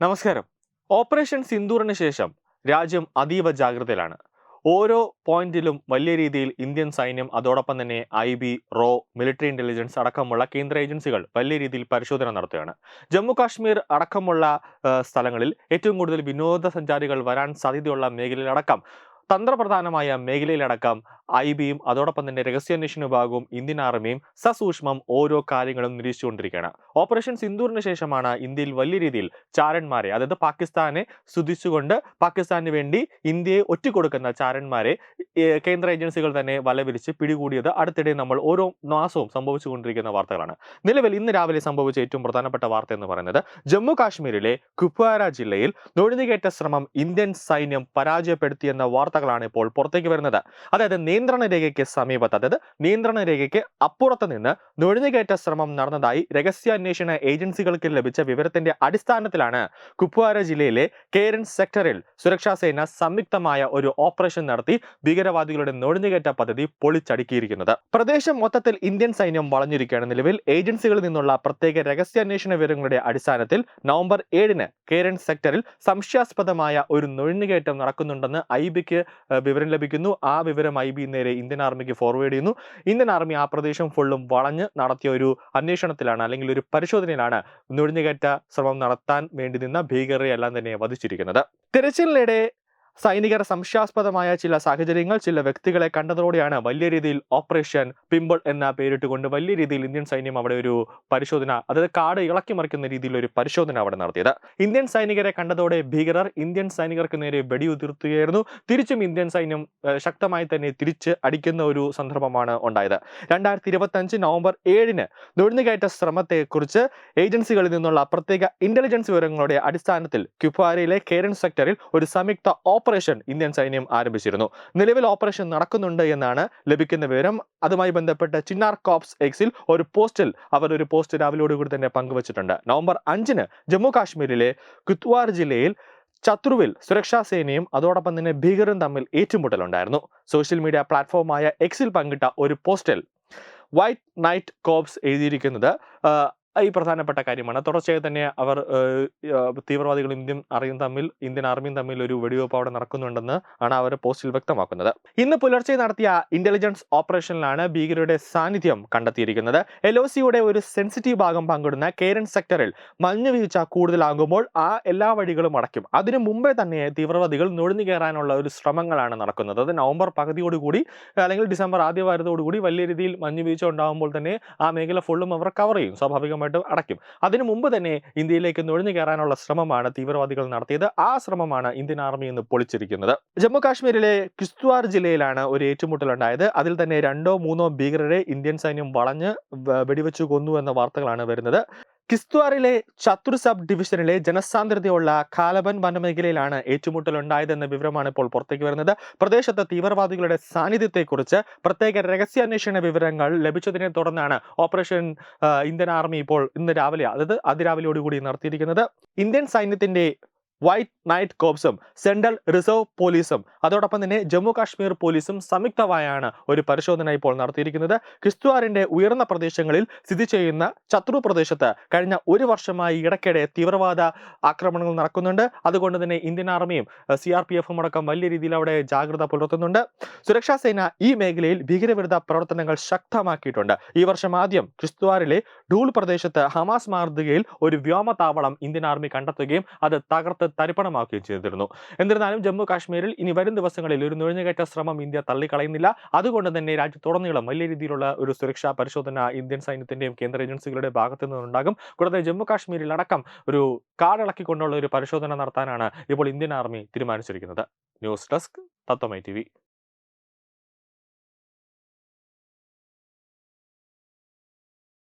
നമസ്കാരം. ഓപ്പറേഷൻ സിന്ദൂറിന് ശേഷം രാജ്യം അതീവ ജാഗ്രതയിലാണ്. ഓരോ പോയിന്റിലും വലിയ രീതിയിൽ ഇന്ത്യൻ സൈന്യം അതോടൊപ്പം തന്നെ ഐ ബി റോ മിലിറ്ററി ഇന്റലിജൻസ് അടക്കമുള്ള കേന്ദ്ര ഏജൻസികൾ വലിയ രീതിയിൽ പരിശോധന നടത്തുകയാണ്. ജമ്മു കാശ്മീർ അടക്കമുള്ള സ്ഥലങ്ങളിൽ ഏറ്റവും കൂടുതൽ വിനോദസഞ്ചാരികൾ വരാൻ സാധ്യതയുള്ള മേഖലയിലടക്കം തന്ത്രപ്രധാനമായ മേഖലയിലടക്കം ഐ ബിയും അതോടൊപ്പം തന്നെ രഹസ്യാന്വേഷണ വിഭാഗവും ഇന്ത്യൻ ആർമിയും സസൂക്ഷ്മം ഓരോ കാര്യങ്ങളും നിരീക്ഷിച്ചുകൊണ്ടിരിക്കുകയാണ്. ഓപ്പറേഷൻ സിന്ദൂറിന് ശേഷമാണ് ഇന്ത്യയിൽ വലിയ രീതിയിൽ ചാരന്മാരെ അതായത് പാകിസ്ഥാനെ സ്തുതിച്ചുകൊണ്ട് പാകിസ്ഥാന് വേണ്ടി ഇന്ത്യയെ ഒറ്റിക്കൊടുക്കുന്ന ചാരന്മാരെ കേന്ദ്ര ഏജൻസികൾ തന്നെ വലവിരിച്ച് പിടികൂടിയത്. അടുത്തിടെ നമ്മൾ ഓരോ മാസവും സംഭവിച്ചുകൊണ്ടിരിക്കുന്ന വാർത്തകളാണ്. നിലവിൽ ഇന്ന് രാവിലെ സംഭവിച്ച ഏറ്റവും പ്രധാനപ്പെട്ട വാർത്ത എന്ന് പറയുന്നത് ജമ്മു കാശ്മീരിലെ കുപ്വാര ജില്ലയിൽ നുഴഞ്ഞുകയറ്റ ശ്രമം ഇന്ത്യൻ സൈന്യം പരാജയപ്പെടുത്തിയെന്ന വാർത്തകളാണ് ഇപ്പോൾ പുറത്തേക്ക് വരുന്നത്. അതായത് നിയന്ത്രണ രേഖയ്ക്ക് സമീപത്ത് അതായത് നിയന്ത്രണ രേഖയ്ക്ക് അപ്പുറത്ത് നിന്ന് നുഴഞ്ഞുകയറ്റ ശ്രമം നടന്നതായി രഹസ്യാന്വേഷണ ഏജൻസികൾക്ക് ലഭിച്ച വിവരത്തിന്റെ അടിസ്ഥാനത്തിലാണ് കുപ്വാര ജില്ലയിലെ കേരൻ സെക്ടറിൽ സുരക്ഷാസേന സംയുക്തമായ ഒരു ഓപ്പറേഷൻ നടത്തി ഭീകരവാദികളുടെ നുഴഞ്ഞുകയറ്റ പദ്ധതി പൊളിച്ചടുക്കിയിരിക്കുന്നത്. പ്രദേശം മൊത്തത്തിൽ ഇന്ത്യൻ സൈന്യം വളഞ്ഞിരിക്കുകയാണ്. നിലവിൽ ഏജൻസികളിൽ നിന്നുള്ള പ്രത്യേക രഹസ്യാന്വേഷണ വിവരങ്ങളുടെ അടിസ്ഥാനത്തിൽ നവംബർ ഏഴിന് കേരൻ സെക്ടറിൽ സംശയാസ്പദമായ ഒരു നുഴഞ്ഞുകയറ്റം നടക്കുന്നുണ്ടെന്ന് ഐ ബിക്ക് വിവരം ലഭിക്കുന്നു. ആ വിവരം ഐ ബി നേരെ ഇന്ത്യൻ ആർമിക്ക് ഫോർവേഡ് ചെയ്യുന്നു. ഇന്ത്യൻ ആർമി ആ പ്രദേശം ഫുള്ളും വളഞ്ഞ് നടത്തിയ ഒരു അന്വേഷണത്തിലാണ് അല്ലെങ്കിൽ ഒരു പരിശോധനയിലാണ് നുഴഞ്ഞുകയറ്റ ശ്രമം നടത്താൻ വേണ്ടി നിന്ന ഭീകരരെ എല്ലാം തന്നെ വധിച്ചിരിക്കുന്നത്. തിരച്ചിലിനിടെ സൈനികർ സംശയാസ്പദമായ ചില സാഹചര്യങ്ങൾ ചില വ്യക്തികളെ കണ്ടതോടെയാണ് വലിയ രീതിയിൽ ഓപ്പറേഷൻ പിമ്പിൾ എന്ന പേരിട്ടുകൊണ്ട് വലിയ രീതിയിൽ ഇന്ത്യൻ സൈന്യം അവിടെ ഒരു പരിശോധന അതായത് കാട് ഇളക്കി മറിക്കുന്ന രീതിയിൽ ഒരു പരിശോധന അവിടെ നടത്തിയത്. ഇന്ത്യൻ സൈനികരെ കണ്ടതോടെ ഭീകരർ ഇന്ത്യൻ സൈനികർക്ക് നേരെ വെടിയുതിർത്തുകയായിരുന്നു. തിരിച്ചും ഇന്ത്യൻ സൈന്യം ശക്തമായി തന്നെ തിരിച്ച് അടിക്കുന്ന ഒരു സന്ദർഭമാണ് ഉണ്ടായത്. രണ്ടായിരത്തി ഇരുപത്തി അഞ്ച് നവംബർ ഏഴിന് നുഴഞ്ഞുകയറ്റ ശ്രമത്തെക്കുറിച്ച് ഏജൻസികളിൽ നിന്നുള്ള പ്രത്യേക ഇന്റലിജൻസ് വിവരങ്ങളുടെ അടിസ്ഥാനത്തിൽ ക്യുപ്വാരയിലെ കേരൻ സെക്ടറിൽ ഒരു സംയുക്ത ഓപ്പറേഷൻ ഇന്ത്യൻ സൈന്യം ആരംഭിച്ചിരുന്നു. നിലവിൽ ഓപ്പറേഷൻ നടക്കുന്നുണ്ട് എന്നാണ് ലഭിക്കുന്ന വിവരം. അതുമായി ബന്ധപ്പെട്ട ചിന്നാർ കോപ്സ് എക്സിൽ ഒരു പോസ്റ്റിൽ അവർ ഒരു പോസ്റ്റ് രാവിലെയോടുകൂടി തന്നെ പങ്കുവച്ചിട്ടുണ്ട്. നവംബർ അഞ്ചിന് ജമ്മു കാശ്മീരിലെ കുത്വാർ ജില്ലയിൽ ശത്രുവിൽ സുരക്ഷാ സേനയും അതോടൊപ്പം തന്നെ ഭീകരരും തമ്മിൽ ഏറ്റുമുട്ടലുണ്ടായിരുന്നു. സോഷ്യൽ മീഡിയ പ്ലാറ്റ്ഫോമായ എക്സിൽ പങ്കിട്ട ഒരു പോസ്റ്റിൽ വൈറ്റ് നൈറ്റ് കോപ്സ് എഴുതിയിരിക്കുന്നത് ഈ പ്രധാനപ്പെട്ട കാര്യമാണ്. തുടർച്ചയായി തന്നെ അവർ തീവ്രവാദികൾ ഇന്ത്യൻ അറിയും തമ്മിൽ ഇന്ത്യൻ ആർമിയും തമ്മിൽ ഒരു വെടിവെപ്പ് അവിടെ നടക്കുന്നുണ്ടെന്ന് ആണ് അവർ പോസ്റ്റിൽ വ്യക്തമാക്കുന്നത്. ഇന്ന് പുലർച്ചെ നടത്തിയ ഇന്റലിജൻസ് ഓപ്പറേഷനിലാണ് ഭീകരരുടെ സാന്നിധ്യം കണ്ടെത്തിയിരിക്കുന്നത്. എൽ ഒരു സെൻസിറ്റീവ് ഭാഗം പങ്കിടുന്ന കേരൻ സെക്ടറിൽ മഞ്ഞുവീഴ്ച കൂടുതലാകുമ്പോൾ ആ എല്ലാ വഴികളും അടയ്ക്കും. അതിനു മുമ്പേ തന്നെ തീവ്രവാദികൾ നുഴഞ്ഞു കയറാനുള്ള ഒരു ശ്രമങ്ങളാണ് നടക്കുന്നത്. അത് നവംബർ പകുതിയോടുകൂടി അല്ലെങ്കിൽ ഡിസംബർ ആദ്യ വാരത്തോടുകൂടി വലിയ രീതിയിൽ മഞ്ഞുവീഴ്ച ഉണ്ടാകുമ്പോൾ തന്നെ ആ മേഖല ഫുള്ളും അവർ കവർ ചെയ്യും. സ്വാഭാവികമായിട്ടും അടയ്ക്കും. അതിനു മുമ്പ് തന്നെ ഇന്ത്യയിലേക്ക് നുഴഞ്ഞു കയറാനുള്ള ശ്രമമാണ് തീവ്രവാദികൾ നടത്തിയത്. ആ ശ്രമമാണ് ഇന്ത്യൻ ആർമി ഇന്ന് പൊളിച്ചിരിക്കുന്നത്. ജമ്മു കാശ്മീരിലെ കിസ്ത്വാർ ജില്ലയിലാണ് ഒരു ഏറ്റുമുട്ടൽ ഉണ്ടായത്. അതിൽ തന്നെ രണ്ടോ മൂന്നോ ഭീകരരെ ഇന്ത്യൻ സൈന്യം വളഞ്ഞ് വെടിവെച്ചു കൊന്നു എന്ന വാർത്തകളാണ് വരുന്നത്. കിസ്ത്വാറിലെ ചത്തുർ സബ് ഡിവിഷനിലെ ജനസാന്ദ്രതയുള്ള കാലബൻ വനമേഖലയിലാണ് ഏറ്റുമുട്ടൽ ഉണ്ടായതെന്ന വിവരമാണ് ഇപ്പോൾ പുറത്തേക്ക് വരുന്നത്. പ്രദേശത്ത് തീവ്രവാദികളുടെ സാന്നിധ്യത്തെക്കുറിച്ച് പ്രത്യേക രഹസ്യാന്വേഷണ വിവരങ്ങൾ ലഭിച്ചതിനെ തുടർന്നാണ് ഓപ്പറേഷൻ ഇന്ത്യൻ ആർമി ഇപ്പോൾ ഇന്ന് രാവിലെ അതായത് അതിരാവിലെയോടുകൂടി നടത്തിയിരിക്കുന്നത്. ഇന്ത്യൻ സൈന്യത്തിന്റെ വൈറ്റ് നൈറ്റ് കോപ്സും സെൻട്രൽ റിസർവ് പോലീസും അതോടൊപ്പം തന്നെ ജമ്മു കാശ്മീർ പോലീസും സംയുക്തമായാണ് ഒരു പരിശോധന ഇപ്പോൾ നടത്തിയിരിക്കുന്നത്. കിസ്ത്വാറിന്റെ ഉയർന്ന പ്രദേശങ്ങളിൽ സ്ഥിതി ചെയ്യുന്ന ശത്രു പ്രദേശത്ത് കഴിഞ്ഞ ഒരു വർഷമായി ഇടയ്ക്കിടെ തീവ്രവാദ ആക്രമണങ്ങൾ നടക്കുന്നുണ്ട്. അതുകൊണ്ട് തന്നെ ഇന്ത്യൻ ആർമിയും സി ആർ പി എഫും അടക്കം വലിയ രീതിയിൽ അവിടെ ജാഗ്രത പുലർത്തുന്നുണ്ട്. സുരക്ഷാ സേന ഈ മേഖലയിൽ ഭീകരവിരുദ്ധ പ്രവർത്തനങ്ങൾ ശക്തമാക്കിയിട്ടുണ്ട്. ഈ വർഷം ആദ്യം കിസ്ത്വാറിലെ ഡൂൾ പ്രദേശത്ത് ഹമാസ് മാതൃകയിൽ ഒരു വ്യോമതാവളം ഇന്ത്യൻ ആർമി കണ്ടെത്തുകയും അത് തരിപ്പണമാക്കുകയും ചെയ്തിരുന്നു. എന്നിരുന്നാലും ജമ്മു കാശ്മീരിൽ ഇനി വരും ദിവസങ്ങളിൽ ഒരു നുഴഞ്ഞുകയറ്റ ശ്രമം ഇന്ത്യ തള്ളിക്കളയുന്നില്ല. അതുകൊണ്ട് തന്നെ രാജ്യത്തുടനീളം വലിയ രീതിയിലുള്ള ഒരു സുരക്ഷാ പരിശോധന ഇന്ത്യൻ സൈന്യത്തിന്റെയും കേന്ദ്ര ഏജൻസികളുടെ ഭാഗത്തു നിന്നുണ്ടാകും. കൂടാതെ ജമ്മു കാശ്മീരിൽ അടക്കം ഒരു കാടിളക്കിക്കൊണ്ടുള്ള ഒരു പരിശോധന നടത്താനാണ് ഇപ്പോൾ ഇന്ത്യൻ ആർമി തീരുമാനിച്ചിരിക്കുന്നത്. News desk Tatwamayi T